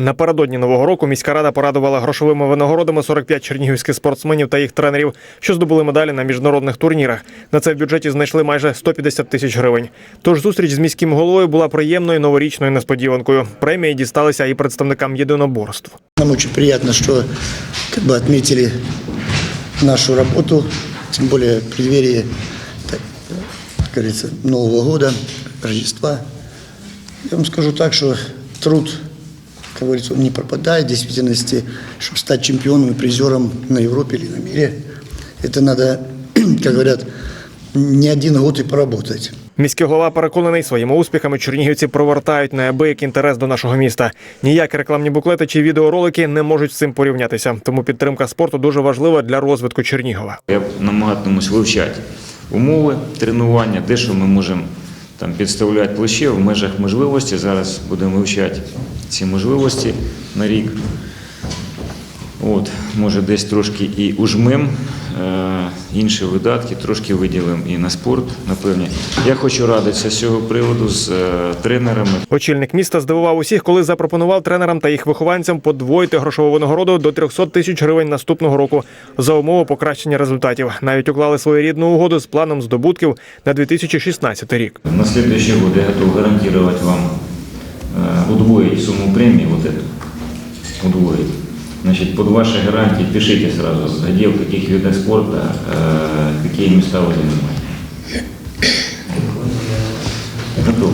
Напередодні нового року міська рада порадувала грошовими винагородами 45 чернігівських спортсменів та їх тренерів, що здобули медалі на міжнародних турнірах. На це в бюджеті знайшли майже 150 тисяч гривень. Тож зустріч з міським головою була приємною новорічною несподіванкою. Премії дісталися і представникам єдиноборств. Нам очень приятно, что как бы нашу работу, тем более в преддверии, Нового года, Рождества. Я вам скажу так, что труд, как говорится, он не пропадает в действительности, чтобы стать чемпионом и призером на Европе или на мире. Это надо, как говорят, не один год и поработать. Міський голова переконаний, своїми успіхами чернігівці привертають неабияк інтерес до нашого міста. Ніякі рекламні буклети чи відеоролики не можуть з цим порівнятися. Тому підтримка спорту дуже важлива для розвитку Чернігова. Я намагатимусь вивчати умови тренування, де що ми можемо там підставляти плече в межах можливості. Зараз будемо вивчати ці можливості на рік. От, може, десь трошки і ужмем е, інші видатки, трошки виділимо і на спорт, напевне. Я хочу радитися з цього приводу з е, тренерами. Очільник міста здивував усіх, коли запропонував тренерам та їх вихованцям подвоїти грошову винагороду до 300 тисяч гривень наступного року за умови покращення результатів. Навіть уклали своєрідну угоду з планом здобутків на 2016 рік. На следующий год я готов гарантировать вам удвоить сумму премии, вот эту, удвоить. Значит, под ваши гарантии пишите сразу, отдел каких видов спорта, э, какие места вы занимаете. Готов.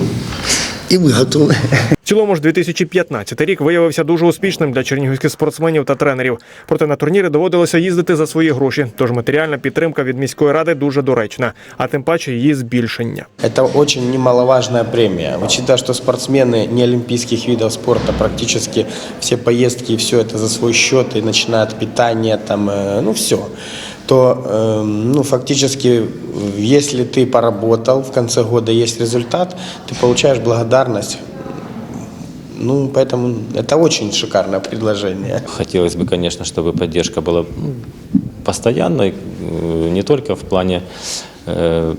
И мы готовы. В цілому ж 2015 рік виявився дуже успішним для чернігівських спортсменів та тренерів. Проте на турніри доводилося їздити за свої гроші. Тож матеріальна підтримка від міської ради дуже доречна, а тим паче її збільшення. Это очень немаловажная премия. Учитывая, что спортсмены не олимпийских видов спорта практически все поездки и все это за свой счет, и начиная от питания, там, э, ну все, то э, ну, фактически, если ты поработал, в конце года есть результат, ты получаешь благодарность. Ну, поэтому это очень шикарное предложение. Хотелось бы, конечно, чтобы поддержка была ну, постоянной, э, не только в плане э,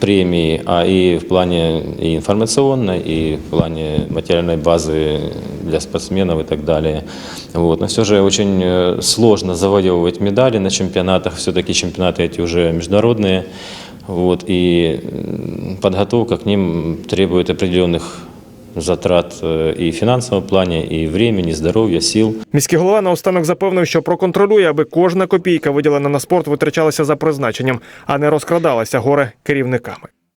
премии, а и в плане и информационной, и в плане материальной базы для спортсменов и так далее. Вот. Но все же очень э, сложно завоевывать медали на чемпионатах. Все-таки чемпионаты эти уже международные. Вот. И м, подготовка к ним требует определенных затрат і фінансового плані, і времени, здоров'я, сіл. Міський голова наостанок запевнив, що проконтролює, аби кожна копійка виділена на спорт витрачалася за призначенням, а не розкрадалася горе керівниками.